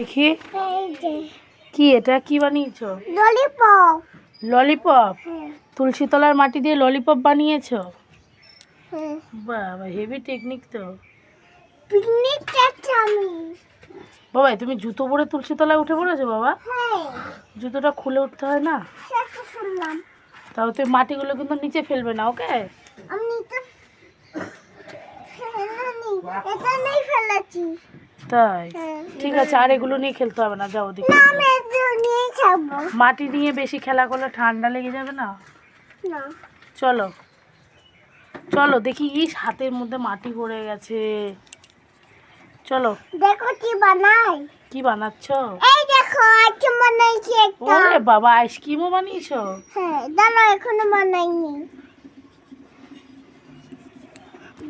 দেখি। কি এটা? কি বানিয়েছো? ললিপপ ললিপপ হ্যাঁ। তুলসী তলার মাটি দিয়ে ললিপপ বানিয়েছো? হ্যাঁ। বাবা হেভি টেকনিক তো। পিকনিক আমি। বাবা তুমি জুতো পরে তুলসী তলায় উঠে পড়েছো বাবা? হ্যাঁ। জুতোটা খুলে উঠতে হয় না? তাও তুমি মাটিগুলো কিন্তু নিচে ফেলবে না ওকে? আমি এটা নেই ফেলেছি। তাই? ঠিক আছে আর এগুলো নিয়ে খেলতে হবে না যাও ওদিকে। মাটি নিয়ে বেশি খেলা করলে ঠান্ডা লেগে যাবে না? চলো। চলো দেখি ইস হাতের মধ্যে মাটি পড়ে গেছে। চলো। দেখো কি বানাই। কি বানাচ্ছ? এই দেখো আজকে বানাইছি একটা। ওরে বাবা আইসক্রিমও বানিয়েছো? হ্যাঁ জানো এখনও বানাইনি।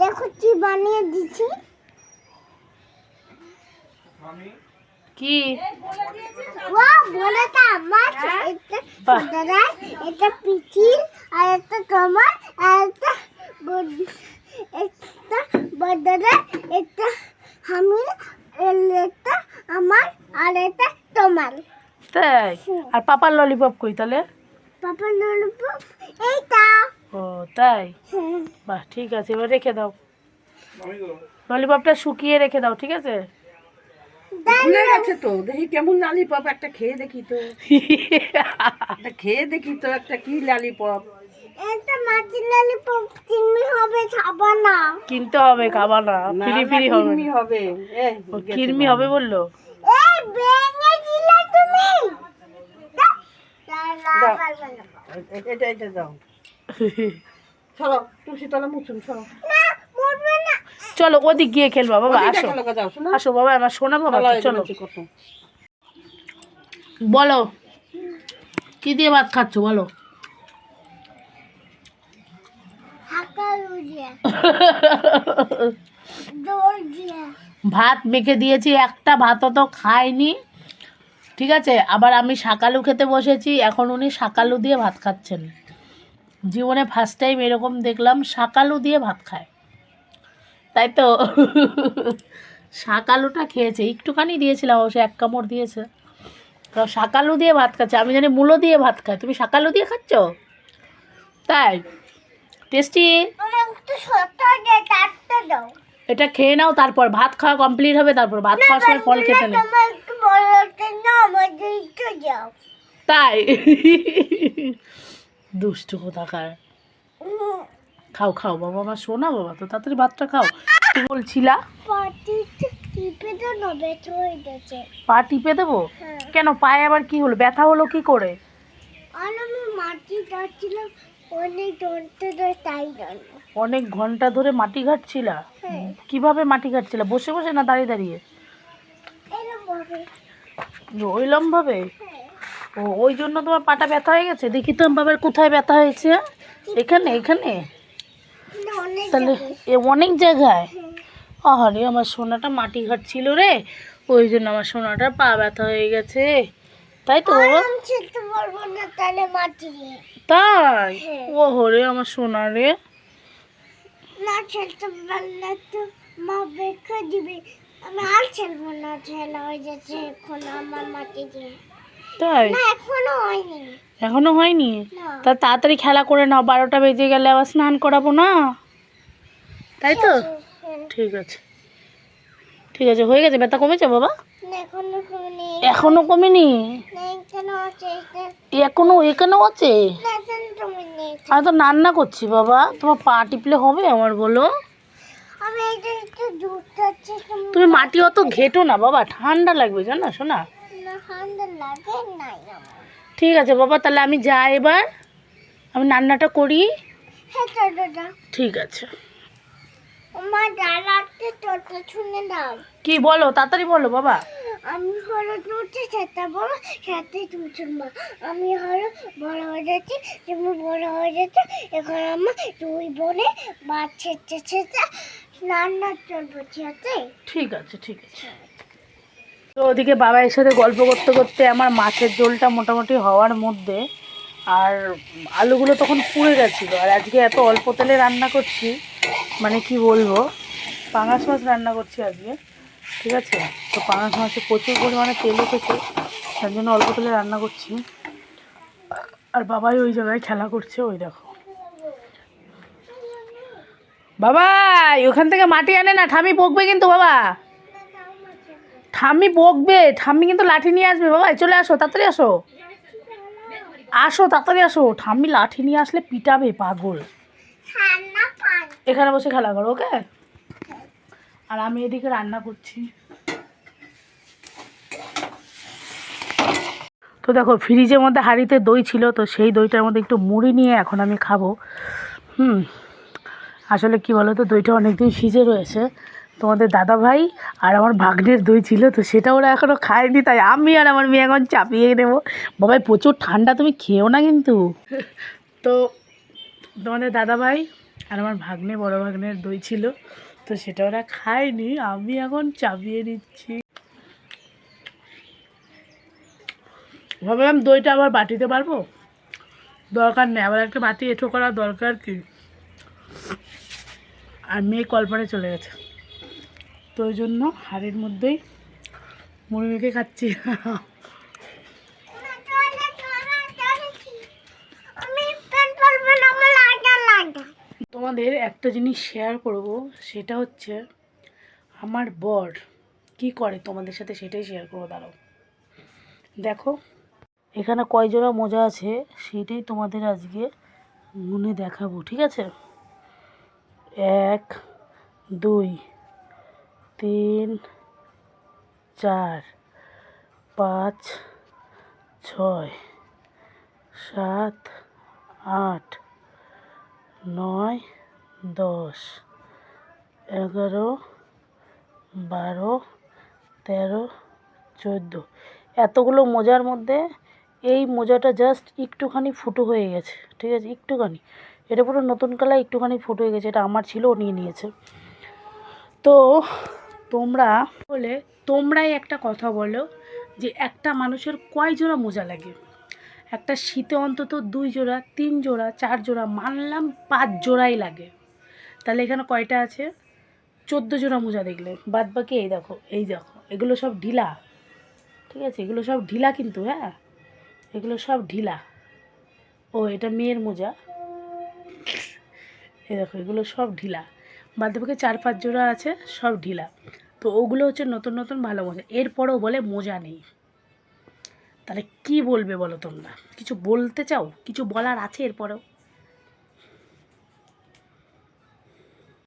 দেখো কি বানিয়ে দিছি কি? ওয়া বলে তো আমার এটা বাহ। ছোটরা এটা পিচিল আর এটা তোমার আর এটা একটা বড়রা এটা আমি এটা আমার আর এটা তোমার। তাই? আর পাপার ললিপপ কই তাহলে? পাপা ললিপপ এইটা। ও তাই? হ্যাঁ বাহ ঠিক আছে এবার রেখে দাও। ললিপপটা শুকিয়ে রেখে দাও ঠিক আছে? ভুলে গেছে তো। দেখি কেমন লালিপপ একটা খেয়ে দেখি তো। একটা খেয়ে দেখি তো একটা কি লালিপপ। এটা মাটির ললিপপ চিনি হবে খাব না। কিনতে হবে খাবা না। না, ফিরি ফিরি হবে। কিরমি হবে। এই, ও গেছে কিরমি হবে বলল? এই ভেঙে দিলে তুমি এটা এটা দাও। চলো তুলসী তলা মুছুন চলো। চলো ওদিক গিয়ে খেলবা বাবা আসো। একা যাও শোনো। আসো বাবা আমার শোনা বাবা চলো। বলো কি দিয়ে ভাত খাচ্ছ বলো। ভাত মেখে দিয়েছি একটা ভাতও তো খায়নি ঠিক আছে আবার আমি শাকালু খেতে বসেছি এখন উনি শাকালু দিয়ে ভাত খাচ্ছেন। জীবনে ফার্স্ট টাইম এরকম দেখলাম শাকালু দিয়ে ভাত খায়। তাই তো। শাক আলুটা খেয়েছে, একটুখানি দিয়েছিলাম অবশ্য, এক কামড় দিয়েছে। তো শাকালু দিয়ে ভাত খাচ্ছে, আমি জানি মূলো দিয়ে ভাত খাই তুমি শাকালু দিয়ে খাচ্ছ? তাই, টেস্টি? এটা খেয়ে নাও তারপর, ভাত খাওয়া কমপ্লিট হবে, তারপর ভাত খাওয়ার সময় ফল খেতে নেই তাই, দুষ্টু কোথাকার। খাও খাও বাবা আমার শোনা বাবা তো তাড়াতাড়ি ভাতটা খাও। কি বলছিলা? পা টিপে দেবো? হ্যাঁ। কেন পায়ে আবার কি হলো? ব্যথা হলো কি করে? আমি মাটি কাটছিলাম অনেক ধরতে ধরে তাই জানো। অনেক ঘণ্টা ধরে মাটি ঘাটছিলা? হ্যাঁ। কীভাবে মাটি ঘাটছিলা? বসে বসে না দাঁড়িয়ে দাঁড়িয়ে? এরকম ভাবে হ্যাঁ। ও ওই জন্য তোমার পাটা ব্যথা হয়ে গেছে? দেখি তো বাবার কোথায় ব্যথা হয়েছে? এখানে এখানে? তাহলে এ অনেক জায়গায়। আহারে আমার সোনাটা মাটি ঘাট ছিল রে। ওই জন্য আমার সোনাটা পা ব্যথা হয়ে গেছে। তাই তো। তাই? হ্যাঁ। ও হরে আমার সোনা রে। না ছেলতে পারলে তো মা বেঁকে দিবে। আমি আর না ছেলা হয়ে যাচ্ছে এখন আমার মাটি দিয়ে। তাই? এখনও হয়নি। এখনও হয়নি? তা তাড়াতাড়ি খেলা করে নাও বারোটা বেজে গেলে আবার স্নান করাবো না? তাই তো? হ্যাঁ। ঠিক আছে। ঠিক আছে হয়ে গেছে। ব্যথা কমেছে বাবা? এখনও কমেনি। এখানে এখনও। এখানেও আছে? আমি তো রান্না করছি বাবা। তোমার পা টিপলে হবে আমার বলো। তুমি মাটি অত ঘেটো না বাবা ঠান্ডা লাগবে জানো শোনা? ঠিক আছে বাবা তাহলে আমি যাই এবার আমি রান্নাটা করি। হ্যাঁ ঠিক আছে। শুনে দাও কি বলো তাড়াতাড়ি বলো বাবা। আমি হলো দুটো সেটা বলো সাথে তুমি মা। আমি হলো বড় হয়ে যাচ্ছি তুমি বড় হয়ে যাচ্ছে এখন আমার দুই বোনে ছেড়তে ছেড়তে রান্না চলবো ঠিক আছে। ঠিক আছে ঠিক আছে। তো ওদিকে বাবার সাথে গল্প করতে করতে আমার মাছের ঝোলটা মোটামুটি হওয়ার মধ্যে আর আলুগুলো তখন পুড়ে গেছিল আর আজকে এত অল্প তেলে রান্না করছি মানে কি বলব? পাঙাশ মাছ রান্না করছি আজকে, ঠিক আছে? তো পাঙাশ মাছে প্রচুর পরিমাণে তেল উঠেছে, তার জন্য অল্প তেলে রান্না করছি। আর বাবাই ওই জায়গায় খেলা করছে, ওই দেখো। বাবা ওখান থেকে মাটি আনে না ঠামি বকবে কিন্তু বাবা। ঠাম্মি বকবে, ঠাম্মি কিন্তু লাঠি নিয়ে আসবে। বাবা চলে আসো, তাড়াতাড়ি আসো। আসো, তাড়াতাড়ি আসো। ঠাম্মি লাঠি নিয়ে আসলে পিটাবে পাগল। এখানে বসে খেলা করো ওকে? আর আমি এদিকে রান্না করছি। তো দেখো ফ্রিজের মধ্যে হাঁড়িতে দই ছিল তো সেই দইটার মধ্যে একটু মুড়ি নিয়ে এখন আমি খাব। হুম আসলে কি বলো তো দইটা অনেকদিন ফ্রিজে রয়েছে। তোমাদের দাদা ভাই আর আমার ভাগ্নের দই ছিল তো সেটা ওরা এখনও খায়নি তাই আমি আর আমার মেয়ে এখন চাপিয়ে নেব। বাবাই প্রচুর ঠান্ডা তুমি খেও না কিন্তু। তো তোমাদের দাদা ভাই আর আমার ভাগ্নে, বড় ভাগ্নের দই ছিল, তো সেটা ওরা খায়নি, আমি এখন চাপিয়ে নিচ্ছি। ভাবলাম দইটা আবার বাটিতে পারব দরকার নেই, আবার একটা বাটি এঁঠো করা দরকার কি? আর মেয়ে কল্পনে চলে গেছে। তো ওই জন্য হাড়ের মধ্যেই মুড়ি মেখে খাচ্ছি আমি পেন পরবো না আমার লাগা লাগা তোমাদের একটা জিনিস শেয়ার করব, সেটা হচ্ছে আমার বর কি করে তোমাদের সাথে সেটাই শেয়ার করব, দাঁড়াও। দেখো, এখানে কয় জোড়া মোজা আছে সেটাই তোমাদের আজকে গুনে দেখাবো, ঠিক আছে? এক, দুই, তিন, চার, পাঁচ, ছয়, সাত, আট নয়, দশ, এগারো, বারো, তেরো, চোদ্দ। এতগুলো মোজার মধ্যে এই মোজাটা জাস্ট একটুখানি ফুটো হয়ে গেছে, ঠিক আছে? একটুখানি। এটা পুরো নতুন কালার, একটুখানি ফুটো হয়ে গেছে। এটা আমার ছিল, ও নিয়ে নিয়েছে। তো তোমরা বলে, তোমরাই একটা কথা বলো যে একটা মানুষের কয় জোড়া মোজা লাগে? একটা শীতে অন্তত দুই জোড়া, তিন জোড়া, চার জোড়া, মানলাম পাঁচ জোড়াই লাগে। তাহলে এখানে কয়টা আছে? চোদ্দ জোড়া মোজা দেখলে বাদ বাকি এই দেখো এই দেখো, এগুলো সব ঢিলা। ঠিক আছে, এগুলো সব ঢিলা কিন্তু হ্যাঁ? এগুলো সব ঢিলা। ও, এটা মেয়ের মোজা। এই দেখো, এগুলো সব ঢিলা। বাদ বাকি চার পাঁচ জোড়া আছে, সব ঢিলা। তো ওগুলো হচ্ছে নতুন নতুন ভালো মোজা। এরপরেও বলে মোজা নেই। তাহলে কি বলবে বলো তোমরা? কিছু বলতে চাও? কিছু বলার আছে এরপরেও?